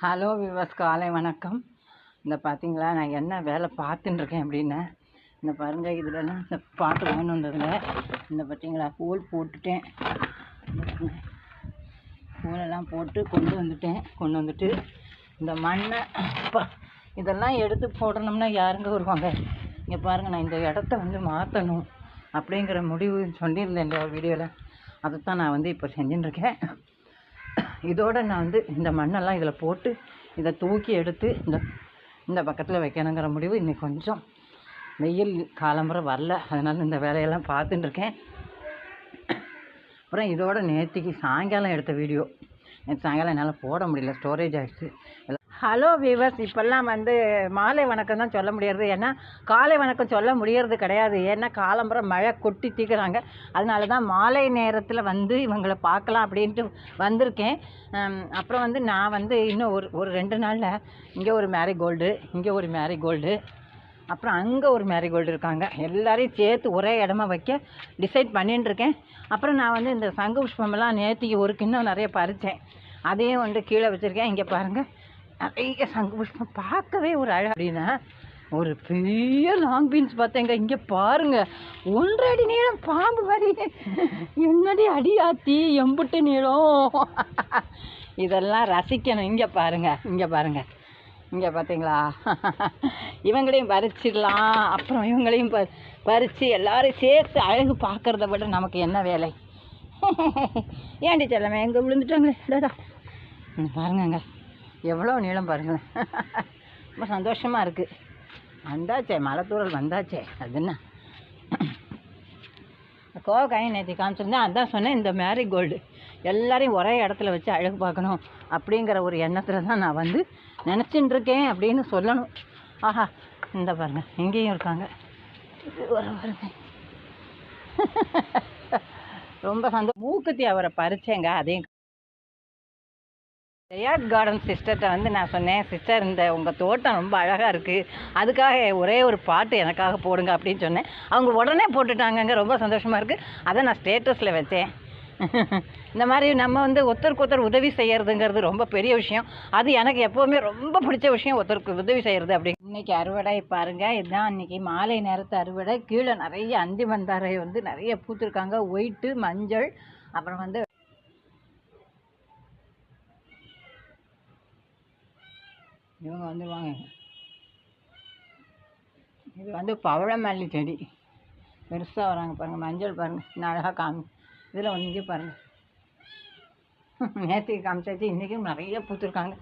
Hello விவஸ் காலை வணக்கம். இந்த பார்த்தீங்களா நான் என்ன வேலை பார்த்துன்னு இருக்கேன் அப்படின்னு. இந்த பாருங்க இதுலலாம் இந்த பாட்டு வேணும் வந்ததில் இந்த பார்த்தீங்களா கூழ் போட்டுட்டேன். கூழெல்லாம் போட்டு கொண்டு வந்துட்டேன். கொண்டு வந்துட்டு இந்த மண்ணை இதெல்லாம் எடுத்து போடணும்னா யாருங்க வருவாங்க? இங்கே பாருங்கள் நான் இந்த இடத்த வந்து மாற்றணும் அப்படிங்கிற முடிவு சொல்லியிருந்தேன் இந்த வீடியோவில் அதைத்தான் நான் வந்து இப்போ செஞ்சுட்டுருக்கேன் இதோட நான் வந்து இந்த மண்ணெல்லாம் இதில் போட்டு இதை தூக்கி எடுத்து இந்த இந்த பக்கத்தில் வைக்கணுங்கிற முடிவு இன்றைக்கி கொஞ்சம் வெயில் காலம்புற வரல. அதனால் இந்த வேலையெல்லாம் பார்த்துட்டுருக்கேன். அப்புறம் இதோட நேற்றுக்கு சாயங்காலம் எடுத்த வீடியோ. நேற்று சாயங்காலம் என்னால் போட முடியல. ஸ்டோரேஜ் ஆகிடுச்சு ஹலோ வீவர்ஸ் இப்போல்லாம் வந்து மாலை வணக்கம் தான் சொல்ல முடியறது. ஏன்னா காலை வணக்கம் சொல்ல முடியறது கிடையாது. ஏன்னா காலம்பரம் மழை கொட்டி தீக்குறாங்க. அதனால தான் மாலை நேரத்தில் வந்து இவங்களை பார்க்கலாம் அப்படின்ட்டு வந்திருக்கேன். அப்புறம் வந்து நான் வந்து இன்னும் ஒரு ஒரு ரெண்டு நாளில் இங்கே ஒரு மேரிகோல்டு இங்கே ஒரு மேரிகோல்டு அப்புறம் அங்கே ஒரு மேரிகோல்டு இருக்காங்க. எல்லாரையும் சேர்த்து ஒரே இடமா வைக்க டிசைட் பண்ணிட்டு இருக்கேன். அப்புறம் நான் வந்து இந்த சங்கு புஷ்பமெல்லாம் நேற்றுக்கு ஒரு கிண்ணம் நிறைய பறித்தேன் அதையும் வந்து கீழே வச்சுருக்கேன். இங்கே பாருங்கள் நிறைய சங்கு புஷ்பம் பார்க்கவே ஒரு அழகு. அப்படின்னா ஒரு பெரிய லாங் பீன்ஸ் பார்த்தேங்க. இங்கே பாருங்க. ஒன்றரை அடி நீளம் பாம்பு மாதிரி. என்னடி அடியாத்தி எம்புட்டு நீளம். இதெல்லாம் ரசிக்கணும். இங்கே பாருங்க. இங்கே பாருங்க. இங்கே பார்த்தீங்களா? இவங்களையும் பறிச்சிடலாம். அப்புறம் இவங்களையும் ப பறித்து எல்லாரையும் சேர்த்து அழகு பார்க்குறத விட நமக்கு என்ன வேலை? ஏன்டி செல்லமே எங்கே விழுந்துட்டாங்களே. டடா பாருங்கங்க. எவ்வளோ நீளம் பாருங்களேன். ரொம்ப சந்தோஷமாக இருக்குது வந்தாச்சே மலைத்தூரல் வந்தாச்சே. அது என்ன? கோவக்காயும் நேற்று காமிச்சிருந்தேன் அதான் சொன்னேன் இந்த மேரிகோல்டு எல்லாரையும் ஒரே இடத்துல வச்சு அழகு பார்க்கணும் அப்படிங்கிற ஒரு எண்ணத்தில் தான் நான் வந்து நினச்சின்னு இருக்கேன் அப்படின்னு சொல்லணும். ஆஹா இந்த பாருங்க இங்கேயும் இருக்காங்க. ஒரு ரொம்ப சந்தோஷம் மூக்குத்தி அவரை பறிச்சேங்க அதையும் ஜெயாத் கார்டன் சிஸ்டர்கிட்ட வந்து நான் சொன்னேன் சிஸ்டர் இந்த உங்கள் தோட்டம் ரொம்ப அழகாக இருக்குது அதுக்காக ஒரே ஒரு பாட்டு எனக்காக போடுங்க அப்படின்னு சொன்னேன். அவங்க உடனே போட்டுட்டாங்கங்க. ரொம்ப சந்தோஷமாக இருக்குது அதை நான் ஸ்டேட்டஸில் வச்சேன். இந்த மாதிரி நம்ம வந்து ஒருத்தருக்கு ஒருத்தர் உதவி செய்கிறதுங்கிறது ரொம்ப பெரிய விஷயம். அது எனக்கு எப்போவுமே ரொம்ப பிடிச்ச விஷயம் ஒருத்தருக்கு உதவி செய்கிறது அப்படி இன்றைக்கி அறுவடை பாருங்கள் இதுதான் அன்றைக்கி மாலை நேரத்து அறுவடை. கீழே நிறைய அந்தி மந்தாரை வந்து நிறைய பூத்துருக்காங்க. ஒயிட்டு மஞ்சள் அப்புறம் வந்து இவங்க வந்துடுவாங்க இது வந்து பவழமல்லி செடி. பெருசாக வராங்க பாருங்கள் மஞ்சள் பாருங்கள் இன்னும் அழகாக காமி இதில் வந்து இங்கே பாருங்கள் நேற்றுக்கு காமிச்சாச்சு இன்றைக்கும் நிறைய பூத்துருக்காங்க.